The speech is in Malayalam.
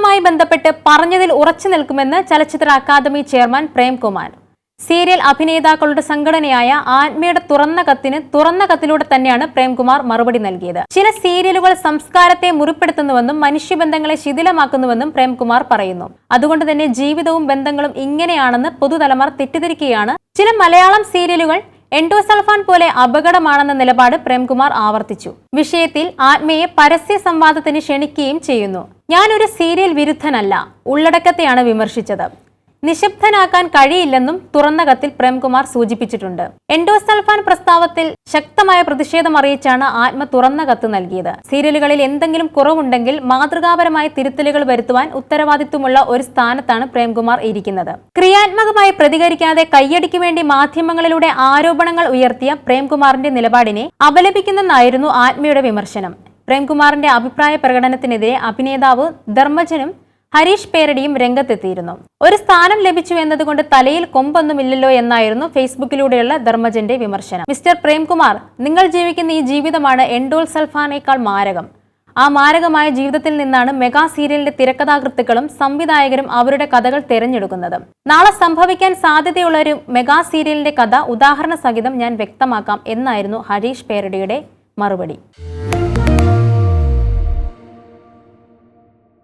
ചിത്രവുമായി ബന്ധപ്പെട്ട് പറഞ്ഞതിൽ ഉറച്ചു നിൽക്കുമെന്ന് ചലച്ചിത്ര അക്കാദമി ചെയർമാൻ പ്രേംകുമാർ. സീരിയൽ അഭിനേതാക്കളുടെ സംഘടനയായ ആത്മയുടെ തുറന്ന കത്തിന് തുറന്ന കത്തിലൂടെ തന്നെയാണ് പ്രേംകുമാർ മറുപടി നൽകിയത്. ചില സീരിയലുകൾ സംസ്കാരത്തെ മുറിപ്പെടുത്തുന്നുവെന്നും മനുഷ്യബന്ധങ്ങളെ ശിഥിലമാക്കുന്നുവെന്നും പ്രേംകുമാർ പറയുന്നു. അതുകൊണ്ട് തന്നെ ജീവിതവും ബന്ധങ്ങളും ഇങ്ങനെയാണെന്ന് പൊതുതലമാർ തെറ്റിദ്ധരിക്കുകയാണ്. ചില മലയാളം സീരിയലുകൾ എൻഡോസൾഫാൻ പോലെ അപകടമാണെന്ന നിലപാട് പ്രേംകുമാർ ആവർത്തിച്ചു. വിഷയത്തിൽ ആത്മയെ പരസ്യ സംവാദത്തിന് ക്ഷണിക്കുകയും ചെയ്യുന്നു. ഞാനൊരു സീരിയൽ വിരുദ്ധനല്ല ഉള്ളടക്കത്തെയാണ് വിമർശിച്ചത്. നിശബ്ദനാക്കാൻ കഴിയില്ലെന്നും തുറന്ന കത്തിൽ പ്രേംകുമാർ സൂചിപ്പിച്ചിട്ടുണ്ട്. എൻഡോസൾഫാൻ പ്രസ്താവത്തിൽ ശക്തമായ പ്രതിഷേധം അറിയിച്ചാണ് ആത്മ തുറന്ന കത്ത് നൽകിയത്. സീരിയലുകളിൽ എന്തെങ്കിലും കുറവുണ്ടെങ്കിൽ മാതൃകാപരമായ തിരുത്തലുകൾ വരുത്തുവാൻ ഉത്തരവാദിത്വമുള്ള ഒരു സ്ഥാനത്താണ് പ്രേംകുമാർ ഇരിക്കുന്നത്. ക്രിയാത്മകമായി പ്രതികരിക്കാതെ കയ്യടിക്ക് വേണ്ടി മാധ്യമങ്ങളിലൂടെ ആരോപണങ്ങൾ ഉയർത്തിയ പ്രേംകുമാറിന്റെ നിലപാടിനെ അപലപിക്കുന്നെന്നായിരുന്നു ആത്മയുടെ വിമർശനം. പ്രേംകുമാറിന്റെ അഭിപ്രായ പ്രകടനത്തിനെതിരെ അഭിനേതാവ് ധർമ്മജനും ഹരീഷ് പേരടിയും രംഗത്തെത്തിയിരുന്നു. ഒരു സ്ഥാനം ലഭിച്ചു എന്നതുകൊണ്ട് തലയിൽ കൊമ്പൊന്നുമില്ലല്ലോ എന്നായിരുന്നു ഫേസ്ബുക്കിലൂടെയുള്ള ധർമ്മജന്റെ വിമർശനം. മിസ്റ്റർ പ്രേംകുമാർ നിങ്ങൾ ജീവിക്കുന്ന ഈ ജീവിതമാണ് എൻഡോൾ സൽഫാനേക്കാൾ മാരകം. ആ മാരകമായ ജീവിതത്തിൽ നിന്നാണ് മെഗാ സീരിയലിന്റെ തിരക്കഥാകൃത്തുക്കളും സംവിധായകരും അവരുടെ കഥകൾ തിരഞ്ഞെടുക്കുന്നത്. നാളെ സംഭവിക്കാൻ സാധ്യതയുള്ള ഒരു മെഗാ സീരിയലിന്റെ കഥ ഉദാഹരണ സഹിതം ഞാൻ വ്യക്തമാക്കാം എന്നായിരുന്നു ഹരീഷ് പേരടിയുടെ മറുപടി.